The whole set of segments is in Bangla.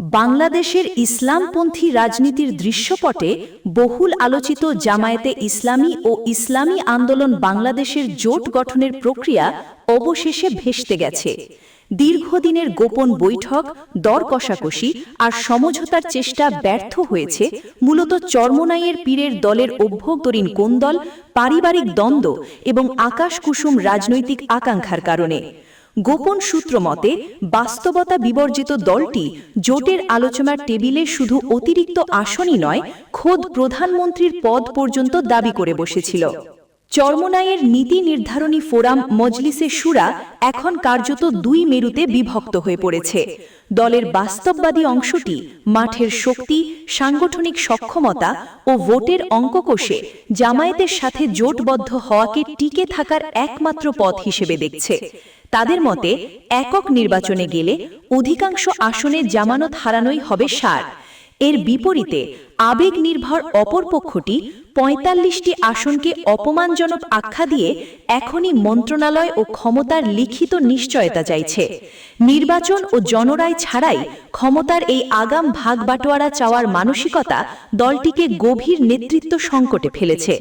বাংলাদেশের ইসলামপন্থী রাজনীতির দৃশ্যপটে বহুল আলোচিত জামায়াতে ইসলামী ও ইসলামী আন্দোলন বাংলাদেশের জোট গঠনের প্রক্রিয়া অবশেষে ভেস্তে গেছে। দীর্ঘদিনের গোপন বৈঠক, দর কষাকষি আর সমঝোতার চেষ্টা ব্যর্থ হয়েছে। মূলত চর্মনাইয়ের পীরের দলের অভ্যন্তরীণ কোন্দল, পারিবারিক দ্বন্দ্ব এবং আকাশকুসুম রাজনৈতিক আকাঙ্ক্ষার কারণে। গোপন সূত্র মতে, বাস্তবতা বিবর্জিত দলটি জোটের আলোচনার টেবিলে শুধু অতিরিক্ত আসনই নয়, খোদ প্রধানমন্ত্রীর পদ পর্যন্ত দাবি করে বসেছিল। চর্মনায়ের নীতি নির্ধারণী ফোরাম মজলিসে সুরা এখন কার্যত দুই মেরুতে বিভক্ত হয়ে পড়েছে। দলের বাস্তববাদী অংশটি মাঠের শক্তি, সাংগঠনিক সক্ষমতা ও ভোটের অঙ্ক কষে জামায়াতের সাথে জোটবদ্ধ হওয়াকে টিকে থাকার একমাত্র পথ হিসেবে দেখছে। তাদের মতে একক নির্বাচনে গেলে অধিকাংশ আসনে জামানত হারানোই হবে সার। এর বিপরীতে আবেগ নির্ভর অপরপক্ষটি পঁয়তাল্লিশটি আসনকে অপমানজনক আখ্যা দিয়ে এখনই মন্ত্রণালয় ও ক্ষমতার লিখিত নিশ্চয়তা চাইছে। নির্বাচন ও জনরায় ছাড়াই ক্ষমতার এই আগাম ভাগ বাটোয়ারা চাওয়ার মানসিকতা দলটিকে গভীর নেতৃত্ব সংকটে ফেলেছে।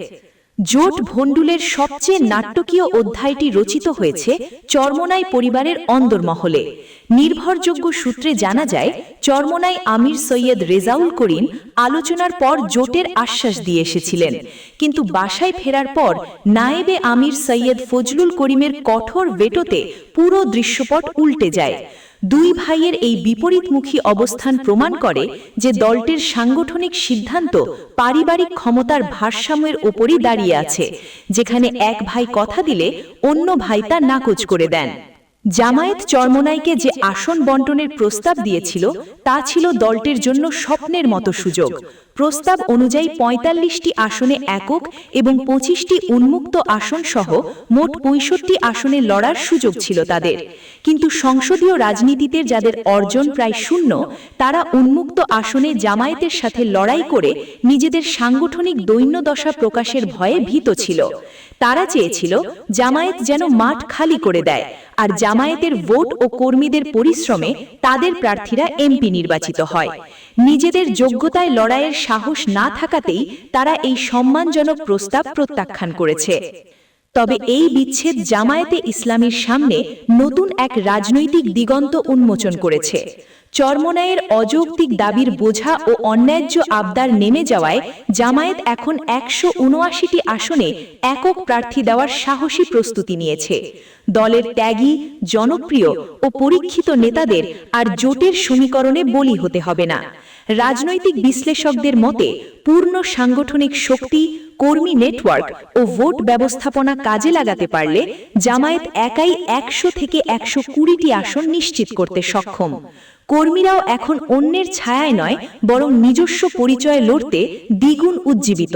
জোট ভণ্ডুলের সবচেয়ে নাট্যকীয় অধ্যায়টি রচিত হয়েছে চর্মনাই পরিবারের অন্দরমহলে। নির্ভরযোগ্য সূত্রে জানা যায়, চর্মনাই আমির সৈয়দ রেজাউল করিম আলোচনার পর জোটের আশ্বাস দিয়ে এসেছিলেন। কিন্তু বাসায় ফেরার পর নায়েবে আমির সৈয়দ ফজলুল করিমের কঠোর ভেটোতে পুরো দৃশ্যপট উল্টে যায়। দুই ভাইয়ের এই বিপরীতমুখী অবস্থান প্রমাণ করে যে দলটির সাংগঠনিক সিদ্ধান্ত পারিবারিক ক্ষমতার ভারসাম্যের ওপরই দাঁড়িয়ে আছে, যেখানে এক ভাই কথা দিলে অন্য ভাই তা নাকচ করে দেন। জামায়াত চরমনাইকে যে আসন বন্টনের প্রস্তাব দিয়েছিল তা ছিল দলটির জন্য স্বপ্নের মতো সুযোগ। প্রস্তাব অনুযায়ী পঁয়তাল্লিশটি আসনে একক এবং পঁচিশটি উন্মুক্ত আসন সহ মোট পঁয়ষট্টি আসনে লড়ার সুযোগ ছিল তাদের। কিন্তু সংসদীয় রাজনীতিতে যাদের অর্জন প্রায় শূন্য তারা উন্মুক্ত আসনে জামায়াতের সাথে লড়াই করে নিজেদের সাংগঠনিক দৈন্যদশা প্রকাশের ভয়ে ভীত ছিল। তারা চেয়েছিল জামায়াত যেন মাঠ খালি করে দেয় আর জামায়াতের ভোট ও কর্মীদের পরিশ্রমে তাদের প্রার্থীরা এমপি নির্বাচিত হয়। নিজেদের যোগ্যতায় লড়াইয়ের সাহস না থাকাতেই তারা এই সম্মানজনক প্রস্তাব প্রত্যাখ্যান করেছে। তবে এই বিচ্ছেদ জামায়াতে ইসলামীর সামনে নতুন এক রাজনৈতিক দিগন্ত উন্মোচন করেছে। চর্মনায়ের অযৌক্তিক দাবির বোঝা ও অন্যায্য আবদার নেমে যাওয়ায় জামায়াত এখন একশো উনআশিটি আসনে একক প্রার্থী দেওয়ার সাহসী প্রস্তুতি নিয়েছে। দলের ত্যাগী, জনপ্রিয় ও পরীক্ষিত নেতাদের আর জোটের সমীকরণে বলি হতে হবে না। রাজনৈতিক বিশ্লেষকদের মতে, পূর্ণ সাংগঠনিক শক্তি কর্মী নেটওয়ার্ক ও ভোট ব্যবস্থাপনা কাজে লাগাতে পারলে জামায়াত একাই একশো থেকে একশো কুড়িটি আসন নিশ্চিত করতে সক্ষম। কর্মীরাও এখন অন্যের ছায়ায় নয়, বরং নিজস্ব পরিচয়ে লড়তে দ্বিগুণ উজ্জীবিত।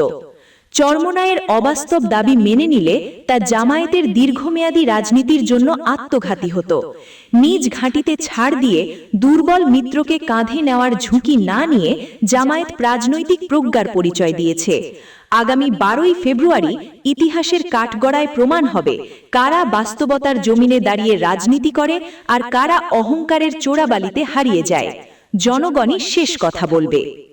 চর্মনায়ের অবাস্তব দাবি মেনে নিলে তা জামায়াতের দীর্ঘমেয়াদী রাজনীতির জন্য আত্মঘাতী হতো। নিজ ঘাঁটিতে ছাড় দিয়ে দুর্বল মিত্রকে কাঁধে নেওয়ার ঝুঁকি না নিয়ে জামায়াত রাজনৈতিক প্রজ্ঞার পরিচয় দিয়েছে। আগামী বারোই ফেব্রুয়ারি ইতিহাসের কাঠগড়ায় প্রমাণ হবে কারা বাস্তবতার জমিনে দাঁড়িয়ে রাজনীতি করে আর কারা অহংকারের চোরাবালিতে হারিয়ে যায়। জনগণই শেষ কথা বলবে।